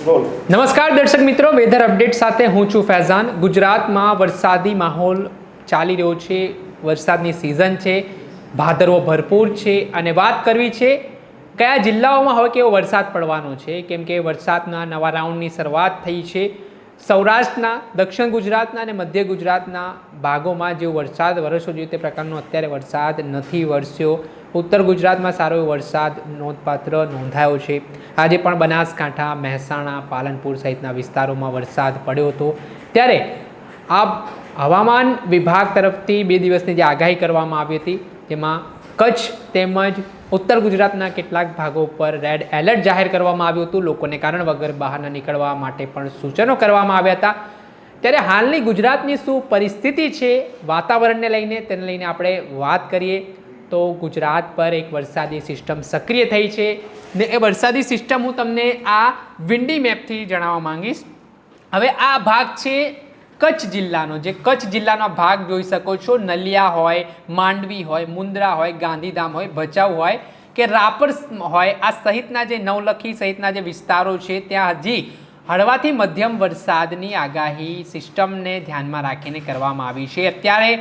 નમસ્કાર દર્શક મિત્રો, વેધર અપડેટ સાથે હું છું ફૈઝાન. ગુજરાતમાં વરસાદી માહોલ ચાલી રહ્યો છે, વરસાદની સિઝન છે ભાદરવો ભરપૂર છે અને વાત કરવી છે કયા જિલ્લાઓમાં હવે કેવો વરસાદ પડવાનો છે, કેમ કે વરસાદના નવા રાઉન્ડની શરૂઆત થઈ છે. સૌરાષ્ટ્રના, દક્ષિણ ગુજરાતના અને મધ્ય ગુજરાતના ભાગોમાં જે વરસાદ વરસવો જોઈએ તે પ્રકારનો અત્યારે વરસાદ નથી વરસ્યો. ઉત્તર ગુજરાતમાં સારો એવો વરસાદ નોંધપાત્ર નોંધાયો છે. આજે પણ બનાસકાંઠા, મહેસાણા, પાલનપુર સહિતના વિસ્તારોમાં વરસાદ પડ્યો હતો. ત્યારે આ હવામાન વિભાગ તરફથી બે દિવસની જે આગાહી કરવામાં આવી હતી તેમાં કચ્છ તેમજ ઉત્તર ગુજરાતના કેટલાક ભાગો પર રેડ એલર્ટ જાહેર કરવામાં આવ્યું હતું. લોકોને કારણ વગર બહાર નીકળવા માટે પણ સૂચનો કરવામાં આવ્યા હતા. ત્યારે હાલની ગુજરાતની શું પરિસ્થિતિ છે વાતાવરણને લઈને, તેને લઈને આપણે વાત કરીએ તો ગુજરાત પર એક વરસાદી સિસ્ટમ સક્રિય થઈ છે ને એ વરસાદી સિસ્ટમ હું તમને આ વિન્ડી મેપથી જણાવવા માંગીશ. હવે આ ભાગ છે કચ્છ જિલ્લાનો, જે કચ્છ જિલ્લાનો ભાગ જોઈ શકો છો. નલિયા હોય, માંડવી હોય મુન્દ્રા હોય, ગાંધીધામ હોય, ભચાઉ હોય કે રાપર હોય, આ સહિતના જે નવલખી સહિતના જે વિસ્તારો છે, ત્યાં હજી હળવાથી મધ્યમ વરસાદની આગાહી સિસ્ટમને ધ્યાનમાં રાખીને કરવામાં આવી છે. અત્યારે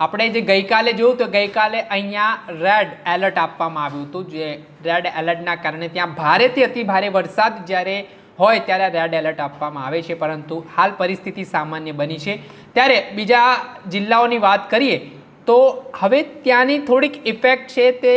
આપણે જે ગઈકાલે જોયું તો ગઈકાલે અહીંયા રેડ એલર્ટ આપવામાં આવ્યું હતું, જે રેડ એલર્ટના કારણે ત્યાં ભારેથી અતિ ભારે વરસાદ જ્યારે હોય ત્યારે રેડ એલર્ટ આપવામાં આવે છે, પરંતુ હાલ પરિસ્થિતિ સામાન્ય બની છે. ત્યારે બીજા જિલ્લાઓની વાત કરીએ, તો હવે ત્યાંની થોડીક ઇફેક્ટ છે તે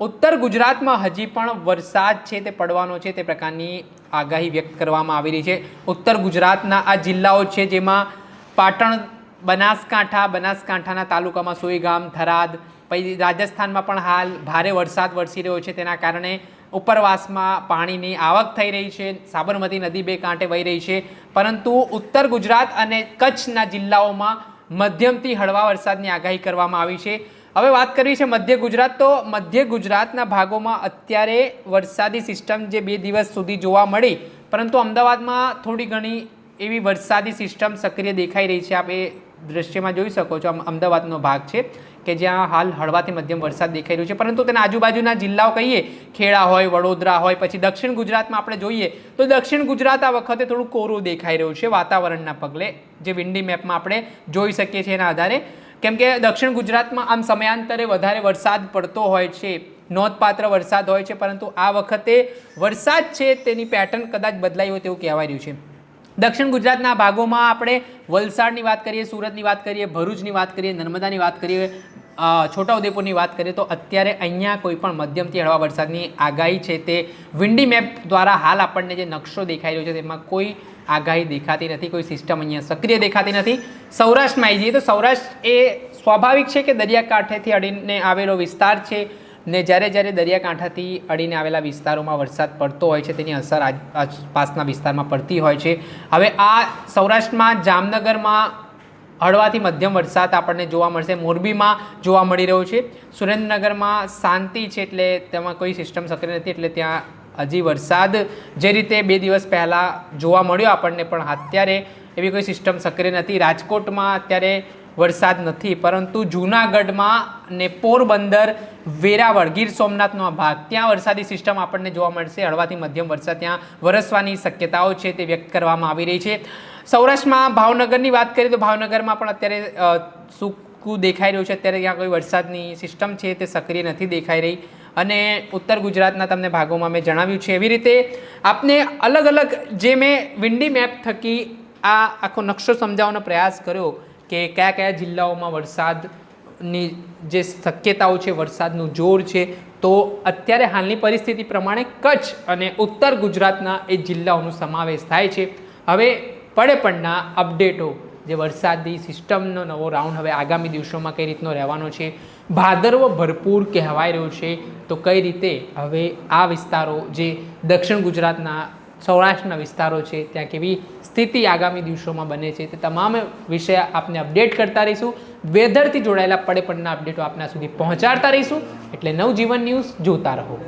ઉત્તર ગુજરાતમાં હજી પણ વરસાદ છે તે પડવાનો છે, તે પ્રકારની આગાહી વ્યક્ત કરવામાં આવી રહી છે. ઉત્તર ગુજરાતના આ જિલ્લાઓ છે જેમાં પાટણ, બનાસકાંઠા, બનાસકાંઠાના તાલુકામાં સોઈગામ, થરાદ, પછી રાજસ્થાનમાં પણ હાલ ભારે વરસાદ વરસી રહ્યો છે, તેના કારણે ઉપરવાસમાં પાણીની આવક થઈ રહી છે, સાબરમતી નદી બે કાંઠે વહી રહી છે, પરંતુ ઉત્તર ગુજરાત અને કચ્છના જિલ્લાઓમાં મધ્યમથી હળવા વરસાદની આગાહી કરવામાં આવી છે. હવે વાત કરવી છે મધ્ય ગુજરાત, તો મધ્ય ગુજરાતના ભાગોમાં અત્યારે વરસાદી સિસ્ટમ જે બે દિવસ સુધી જોવા મળી, પરંતુ અમદાવાદમાં થોડી ઘણી એવી વરસાદી સિસ્ટમ સક્રિય દેખાઈ રહી છે. આપ એ દ્રશ્યમાં જોઈ શકો છો, આમ અમદાવાદનો ભાગ છે, કે જ્યાં હાલ હળવાથી મધ્યમ વરસાદ દેખાઈ રહ્યો છે, પરંતુ તેના આજુબાજુના જિલ્લાઓ કહીએ, ખેડા હોય, વડોદરા હોય, પછી દક્ષિણ ગુજરાતમાં આપણે જોઈએ, તો દક્ષિણ ગુજરાત આ વખતે થોડું કોરું દેખાઈ રહ્યું છે, વાતાવરણના પગલે, જે વિન્ડી મેપમાં આપણે જોઈ શકીએ છીએ એના આધારે. કેમ કે દક્ષિણ ગુજરાતમાં આમ સમયાંતરે વધારે વરસાદ પડતો હોય છે, નોંધપાત્ર વરસાદ હોય છે, પરંતુ આ વખતે વરસાદ છે, તેની પેટર્ન કદાચ બદલાઈ હોય તેવું કહેવાય રહ્યું છે. દક્ષિણ ગુજરાતના ભાગોમાં આપણે વલસાડની વાત કરીએ, સુરતની વાત કરીએ, ભરૂચની વાત કરીએ, નર્મદાની વાત કરીએ છોટાઉદેપુરની વાત કરીએ, તો અત્યારે અહીંયા કોઈ પણ મધ્યમથી હળવા વરસાદની આગાહી છે તે વિન્ડી મેપ દ્વારા હાલ આપણને જે નકશો દેખાઈ રહ્યો છે તેમાં કોઈ આગાહી દેખાતી નથી, કોઈ સિસ્ટમ અહીંયા સક્રિય દેખાતી નથી. સૌરાષ્ટ્રમાં આવી જઈએ તો સૌરાષ્ટ્ર એ સ્વાભાવિક છે કે દરિયાકાંઠેથી અડીને આવેલો વિસ્તાર છે. ને જ્યારે જ્યારે દરિયાકાંઠાથી અડીને આવેલા વિસ્તારોમાં વરસાદ પડતો હોય છે, તેની અસર આસપાસના વિસ્તારમાં પડતી હોય છે. હવે આ સૌરાષ્ટ્રમાં, જામનગરમાં હળવાથી મધ્યમ વરસાદ આપણને જોવા મળશે. મોરબીમાં જોવા મળી રહ્યો છે. સુરેન્દ્રનગરમાં શાંતિ છે એટલે તેમાં કોઈ સિસ્ટમ સક્રિય નથી એટલે ત્યાં હજી વરસાદ જે રીતે બે દિવસ પહેલાં જોવા મળ્યો આપણને, પણ અત્યારે એવી કોઈ સિસ્ટમ સક્રિય નથી. રાજકોટમાં અત્યારે વરસાદ નથી, પરંતુ જૂનાગઢમાં ને પોરબંદર, વેરાવળ, ગીર સોમનાથનો આ ભાગ, ત્યાં વરસાદી સિસ્ટમ આપણને જોવા મળશે. હળવાથી મધ્યમ વરસાદ ત્યાં વરસવાની શક્યતાઓ છે તે વ્યક્ત કરવામાં આવી રહી છે. સૌરાષ્ટ્રમાં ભાવનગરની વાત કરીએ તો ભાવનગરમાં પણ અત્યારે સૂકું દેખાઈ રહ્યું છે. અત્યારે ત્યાં કોઈ વરસાદની સિસ્ટમ છે તે સક્રિય નથી દેખાઈ રહી. અને ઉત્તર ગુજરાતના તમને ભાગોમાં મેં જણાવ્યું છે. એવી રીતે આપને અલગ અલગ જે મેં વિન્ડી મેપ થકી આ આખો નકશો સમજાવવાનો પ્રયાસ કર્યો કે કયા કયા જિલ્લાઓમાં વરસાદની જે શક્યતાઓ છે, વરસાદનું જોર છે, તો અત્યારે હાલની પરિસ્થિતિ પ્રમાણે કચ્છ અને ઉત્તર ગુજરાતના એ જિલ્લાઓનો સમાવેશ થાય છે. હવે પડે પડના અપડેટો, જે વરસાદી સિસ્ટમનો નવો રાઉન્ડ હવે આગામી દિવસોમાં કઈ રીતનો રહેવાનો છે, ભાદરવો ભરપૂર કહેવાય રહ્યો છે, તો કઈ રીતે હવે આ વિસ્તારો, જે દક્ષિણ ગુજરાતના સૌરાષ્ટ્રના વિસ્તારો છે, ત્યાં કેવી સ્થિતિ આગામી દિવસોમાં બને છે, તે તમામ વિષય આપને અપડેટ કરતા રહીશું. વેધરથી જોડાયેલા પડે પડના અપડેટો આપના સુધી પહોંચાડતા રહીશું. એટલે નવજીવન ન્યૂઝ જોતા રહો.